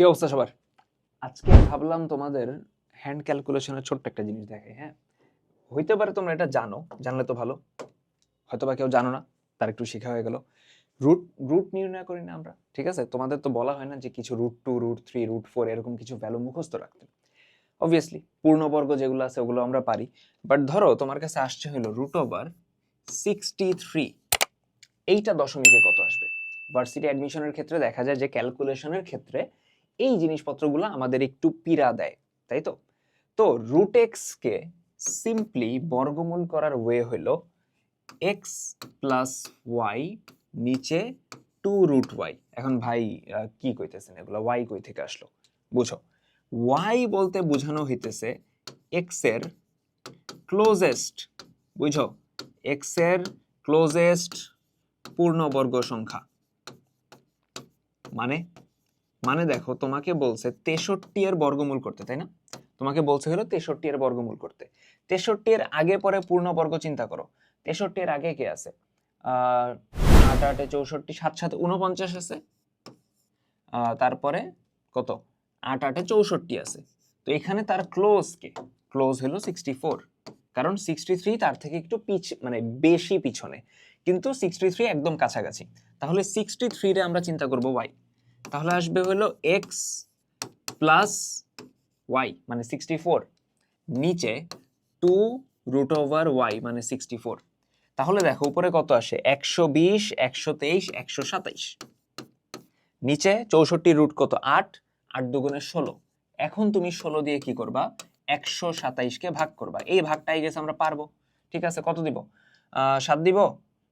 কি অবস্থা সবার? আজকে ভাবলাম তোমাদের হ্যান্ড ক্যালকুলেশনের ছোট্ট একটা জিনিস দেখাই হ্যাঁ? হইতে পারে তোমরা এটা জানো, জানলে তো ভালো। হয়তো বা কেউ জানো না, তার একটু শেখা হয়ে গেল। রুট রুট নির্ণয় করি না আমরা, ঠিক আছে? তোমাদের তো বলা হয় না যে কিছু root two root three root four এরকম কিছু ভ্যালু মুখস্থ রাখতে। অবভিয়াসলি পূর্ণবর্গ যেগুলো আছে, ওগুলো আমরা পারি। বাট ধরো, তোমার কাছে আসছে হলো রুট ওভার সিক্সটি থ্রি এইটা দশমিকে কত আসবে? ভার্সিটি অ্যাডমিশনের ক্ষেত্রে দেখা যায় যে ক্যালকুলেশনের ক্ষেত্রে এই জিনিসপত্রগুলো আমাদের একটু পীড়া দেয়, তাই তো? তো রুট এক্সকে সিম্পলি বর্গমূল করার ওয়ে হলো এক্স প্লাস ওয়াই নিচে টু রুট ওয়াই এখন ভাই কি কইতেছেন এগুলো? ওয়াই কই থেকে আসলো? বুঝো। ওয়াই বলতে বোঝানো হইতেছে এক্সের ক্লোজেস্ট বুঝো? এক্সের ক্লোজেস্ট পূর্ণবর্গ সংখ্যা। মানে মানে দেখো, তোমাকে বলছে তেষট্টি এর বর্গমূল করতে, তাই না? তোমাকে বলছে হলো তেষট্টি এর বর্গমূল করতে। তেষট্টি এর আগে পরে পূর্ণবর্গ চিন্তা করো। তেষট্টি এর আগে কে আছে? আট আটে চৌষট্টি, সাত সাথে উনপঞ্চাশ আছে। তারপরে কত? আট আটে চৌষট্টি আছে। তো এখানে তার ক্লোজ কে? ক্লোজ হলো সিক্সটি ফোর কারণ সিক্সটি থ্রি তার থেকে একটু পিছ মানে বেশি পিছনে। কিন্তু সিক্সটি থ্রি একদম কাছাকাছি। তাহলে সিক্সটি থ্রিরে আমরা চিন্তা করব ওয়াই তাহলে আসবে হলো এক্স প্লাস ওয়াই মানে সিক্সটি ফোর নিচে টু রুট ওভার ওয়াই মানে সিক্সটি ফোর তাহলে দেখো, উপরে কত আসে? একশো বিশ, একশো তেইশ, একশো সাতাইশ। নিচে চৌষট্টি রুট কত? আট আট দুগুণে ষোলো। এখন তুমি ষোলো দিয়ে কি করবা? একশো সাতাইশকে ভাগ করবা। এই ভাগটাই গেছে আমরা পারব। ঠিক আছে, কত দিব? সাত দিব?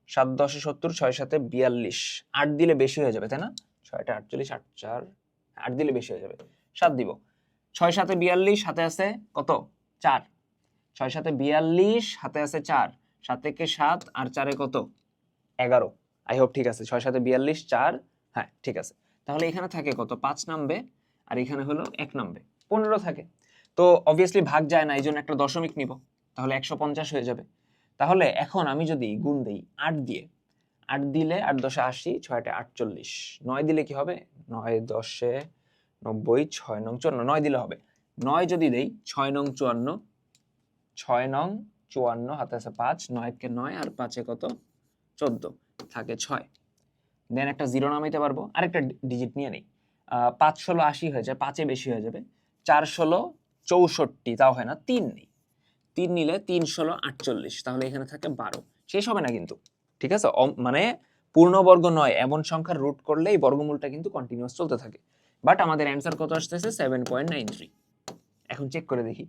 সাত দশে সত্তর, ছয় সাথে বিয়াল্লিশ। আট দিলে বেশি হয়ে যাবে, তাই না? ছয়টা আটচল্লিশ, আট চার, আট দিলে বেশি হয়ে যাবে। সাত দিব। ছয় সাথে বিয়াল্লিশ হাতে আছে কত? চার। ছয় সাথে বিয়াল্লিশ হাতে আছে চার। সাত সাত, আর চারে কত? এগারো। আই হোপ ঠিক আছে। ছয় সাথে বিয়াল্লিশ, চার হ্যাঁ ঠিক আছে। তাহলে এখানে থাকে কত? পাঁচ নামবে, আর এখানে হলো এক নামবে। পনেরো থাকে। তো অবভিয়াসলি ভাগ যায় না এই জন্য একটা দশমিক নিব। তাহলে একশো পঞ্চাশ হয়ে যাবে। তাহলে এখন আমি যদি গুণ দিই আট দিয়ে আট দিলে আট দশে আশি, ছয়টা আটচল্লিশ। নয় দিলে কি হবে? নয় দশে নব্বই, ছয় নং চুয়ান্ন। নয় দিলে হবে। নয় যদি দেই, ছয় নং চুয়ান্ন, ছয় নং চুয়ান্ন হাতে আছে পাঁচ, নয়কে নয় আর পাঁচে কত? চোদ্দ। থাকে ছয়। দেন একটা জিরো নামাইতে পারব। আরেকটা ডিজিট নিয়ে নেই। পাঁচ ষোলো আশি হয়ে যায়, পাঁচে বেশি হয়ে যাবে। চার ষোলো চৌষট্টি, তাও হয় না, তিন নেই। তিন নিলে তিন ষোলো আটচল্লিশ, তাহলে এখানে থাকে বারো। শেষ হবে না কিন্তু। ঠিক আছে? মানে পূর্ণবর্গ নয়, এমন সংখ্যার রুট করলে এই বর্গমূলটা কিন্তু কন্টিনিউয়াস চলতে থাকে। বাট আমাদের অ্যান্সার কত আসতেছে? সেভেন পয়েন্ট নাইন থ্রি এখন চেক করে দেখি।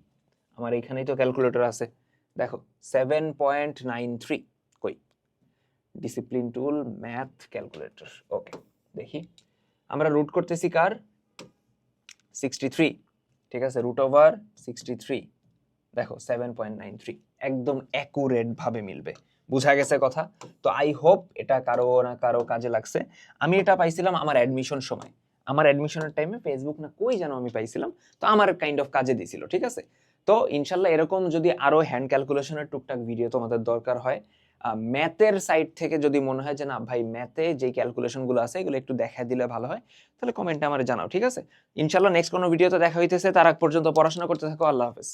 আমার এইখানেই তো ক্যালকুলেটর আছে। দেখো সেভেন পয়েন্ট নাইন থ্রি কই? Discipline tool math calculator okay দেখি। আমরা রুট করতেছি কার? সিক্সটি থ্রি ঠিক আছে? রুট ওভার সিক্সটি থ্রি দেখো সেভেন পয়েন্ট নাইন থ্রি একদম অ্যাকুরেট ভাবে মিলবে। বুঝা গেছে কথা। তো আই হোপ এটা কারও না কারও কাজে লাগছে। আমি এটা পাইছিলাম আমার অ্যাডমিশন সময়। আমার অ্যাডমিশনের টাইমে ফেসবুক না কই যেন আমি পাইছিলাম। তো আমার কাইন্ড অফ কাজে দিছিল, ঠিক আছে? তো ইনশাল্লাহ এরকম যদি আরও হ্যান্ড ক্যালকুলেশনের টুকটাক ভিডিও তোমাদের দরকার হয় ম্যাথের সাইড থেকে যদি মনে হয় যে না ভাই ম্যাথে যে ক্যালকুলেশনগুলো আছে এগুলো একটু দেখা দিলে ভালো হয়, তাহলে কমেন্টে আমার জানাও, ঠিক আছে? ইনশাল্লাহ নেক্সট কোনো ভিডিওতে দেখা হইতেছে, তার আগ পর্যন্ত পড়াশোনা করতে থাকো, আল্লাহ হাফেজ।